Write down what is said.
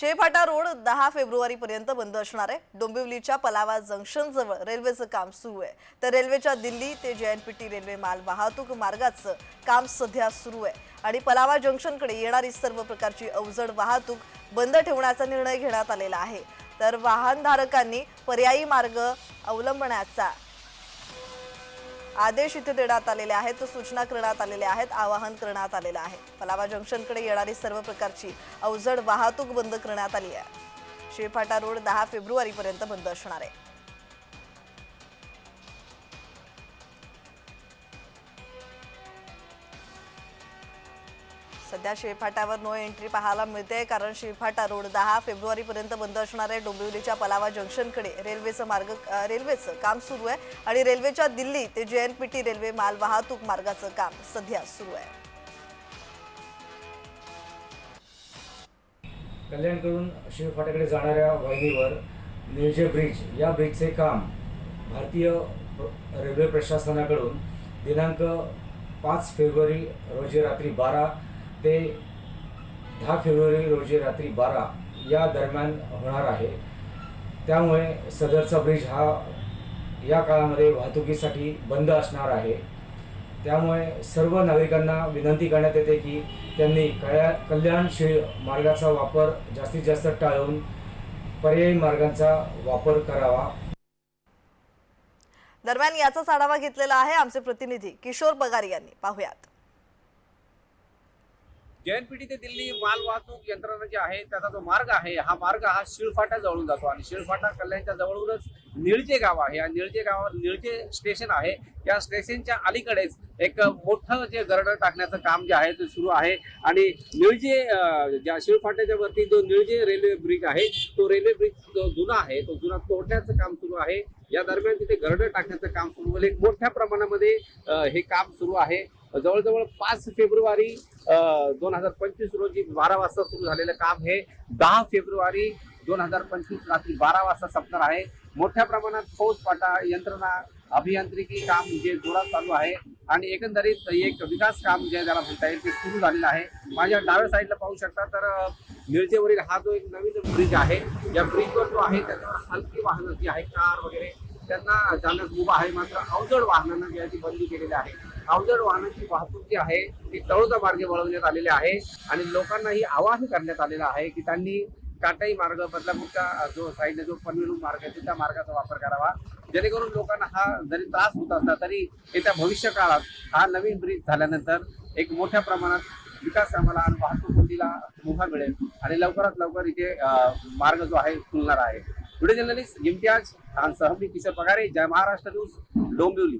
शेफाटा road दहा February पर्यंत बंद असणार आहे. डोंबिवलीच्या पलावा जंक्शन जवळ रेल्वेचं काम सुरू आहे. तर रेल्वेच्या दिल्ली ते जेएनपीटी रेल्वे माल वाहतूक मार्गाचं काम सध्या सुरू आहे. आणि पलावा जंक्शनकडे येणारी सर्व प्रकारची अवजड वाहतूक बंद ठेवण्याचा निर्णय घेण्यात आलेला आहे. तर वाहनधारकांनी पर्यायी मार्ग अवलंबण्याचा आदेश इथे देण्यात आलेले आहेत सूचना करण्यात आलेल्या आहेत आवाहन करण्यात आलेलं आहे. पलावा जंक्शनकडे येणारी सर्व प्रकारची अवजड वाहतूक बंद करण्यात आली आहे. शेफाटा रोड दहा फेब्रुवारीपर्यंत बंद असणार आहे. सध्या शेफाटावर नो एंट्री पाहायला मिळते कारण शेफाटा रोड दहा फेब्रुवारीपर्यंत बंद असणार आहे. डोंबिवलीच्या पलावा जंक्शनकडे रेल्वेचं मार्ग रेल्वेचं काम सुरू आहे आणि रेल्वेच्या दिल्ली ते जे एनपीटी रेल्वे माल वाहतूक मार्गाचं काम सध्या सुरू आहे. कल्याणकडून शिळफाट्याकडे जाणाऱ्या वाहिनीवर निळजे ब्रिज या ब्रिजचे काम भारतीय रेल्वे प्रशासनाकडून दिनांक पाच फेब्रुवारी रोजी रात्री बारा ते दहा फेब्रुवारी रोजी रात्री बारा या दरम्यान होणार आहे. त्यामुळे सदरचा ब्रिज हा या काळामध्ये वाहतुकीसाठी बंद असणार आहे. त्यामुळे सर्व नागरिकांना विनंती करण्यात येते की त्यांनी कळ्या कल्याणशील मार्गाचा वापर जास्तीत जास्त टाळून पर्यायी मार्गांचा वापर करावा. दरम्यान याचाच आढावा घेतलेला आहे आमचे प्रतिनिधी किशोर पगार यांनी. पाहुयात. जेएनपीटी ते दिल्ली माल वाहतूक यंत्रणा जी आहे त्याचा जो मार्ग आहे हा मार्ग हा शिळफाटा जवळून जातो. आणि शिळफाटा कल्याणच्या जवळूनच निळजे गाव आहे. आणि निळजे गावावर निळजे स्टेशन आहे. त्या स्टेशनच्या अलीकडेच एक मोठं जे गरडं टाकण्याचं काम जे आहे ते सुरू आहे. आणि निळजे ज्या शिळफाट्याच्या वरती जो निळजे रेल्वे ब्रिज आहे तो रेल्वे ब्रिज जो जुना आहे तो जुना तोडण्याचं काम सुरू आहे. या दरम्यान तिथे गरडं टाकण्याचं काम सुरू होईल मोठ्या प्रमाणामध्ये हे काम सुरू आहे. जवळजवळ पाच फेब्रुवारी दोन हजार पंचवीस रोजी बारा वाजता सुरू झालेलं काम हे दहा फेब्रुवारी दोन हजार पंचवीस रात्री बारा वाजता संपणार आहे. मोठ्या प्रमाणात फौजफाटा यंत्रणा अभियांत्रिकी काम जे जोरात चालू आहे. आणि एकंदरीत एक विकास काम जे त्याला म्हणता येईल ते सुरू झालेलं आहे. माझ्या डाव्या साईडला पाहू शकता तर मिरजेवरील हा जो एक नवीन ब्रिज आहे या ब्रिजवर जो आहे त्याच्यावर हलकी वाहनं जी आहे कार वगैरे त्यांना जाण्यास मुभा आहे. मात्र अवजड वाहनांना जी आहे ती बंदी केलेली आहे. अवजड वाहनांची वाहतूक जी आहे ती तळोजा मार्गे वळवण्यात आलेली आहे आणि लोकांनाही आवाहन करण्यात आलेलं आहे की त्यांनी काटाई मार्ग बदलापूरचा जो साईडने जो पनवेलू मार्ग आहे त्या मार्गाचा वापर करावा. जेणेकरून लोकांना हा जरी त्रास होत असला तरी येत्या भविष्य काळात हा नवीन ब्रिज झाल्यानंतर एक मोठ्या प्रमाणात विकास आम्हाला आणि वाहतूक कोंडीला मुभा मिळेल आणि लवकरात लवकर इथे मार्ग जो आहे खुलणार आहे. व्हिडिओ जर्नलिस्ट इम्तियाज आणि सहमी किशोर पगारे जय महाराष्ट्र न्यूज डोंबिवली.